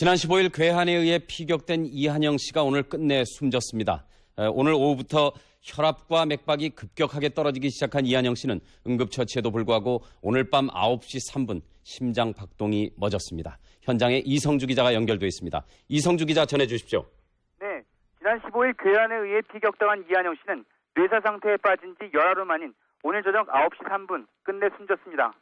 지난 15일 괴한에 의해 피격된 이한영 씨가 오늘 끝내 숨졌습니다. 에, 오늘 오후부터 혈압과 맥박이 급격하게 떨어지기 시작한 이한영 씨는 응급처치에도 불구하고 오늘 밤 9시 3분 심장 박동이 멎었습니다. 현장에 이성주 기자가 연결돼 있습니다. 이성주 기자 전해주십시오. 네, 지난 15일 괴한에 의해 피격당한 이한영 씨는 뇌사 상태에 빠진 지 열하루 만인 오늘 저녁 9시 3분 끝내 숨졌습니다.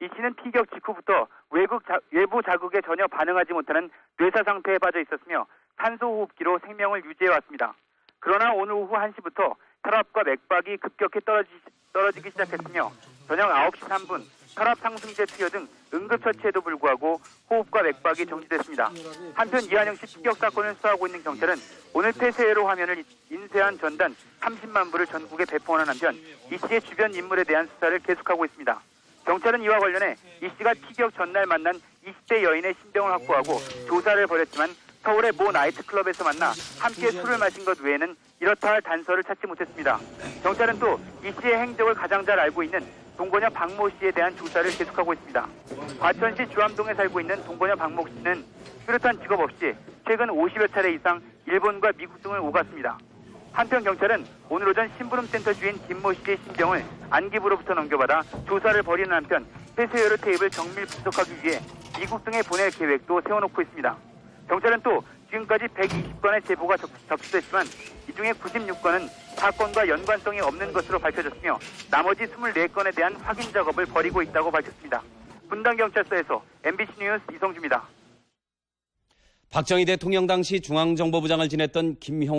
이 씨는 피격 직후부터 외국 자- 외부 자극에 전혀 반응하지 못하는 뇌사 상태에 빠져 있었으며 산소 호흡기로 생명을 유지해 왔습니다. 그러나 오늘 오후 1시부터 혈압과 맥박이 급격히 떨어지, 떨어지기 시작했으며 저녁 9시 3분 혈압 상승제 투여 등 응급처치에도 불구하고 호흡과 맥박이 정지됐습니다. 한편 이한영 씨 피격 사건을 수사하고 있는 경찰은 오늘 폐쇄회로 화면을 인쇄한 전단 30만 부를 전국에 배포하는 한편 이 씨의 주변 인물에 대한 수사를 계속하고 있습니다. 경찰은 이와 관련해 이 씨가 피격 전날 만난 20대 여인의 신병을 확보하고 조사를 벌였지만 서울의 모 나이트클럽에서 만나 함께 술을 마신 것 외에는 이렇다 할 단서를 찾지 못했습니다. 경찰은 또 이 씨의 행적을 가장 잘 알고 있는 동거녀 박모 씨에 대한 조사를 계속하고 있습니다. 과천시 주암동에 살고 있는 동거녀 박모 씨는 뚜렷한 직업 없이 최근 50여 차례 이상 일본과 미국 등을 오갔습니다. 한편 경찰은 오늘 오전 심부름센터 주인 김모 씨의 신병을 안기부로부터 넘겨받아 조사를 벌이는 한편 폐쇄여러 테이블 정밀 분석하기 위해 미국 등에 보낼 계획도 세워놓고 있습니다. 경찰은 또 지금까지 120건의 제보가 접, 접수됐지만 이 중에 96건은 사건과 연관성이 없는 것으로 밝혀졌으며 나머지 24건에 대한 확인 작업을 벌이고 있다고 밝혔습니다. 분당경찰서에서 MBC 뉴스 이성주입니다. 박정희 대통령 당시 중앙정보부장을 지냈던 김형우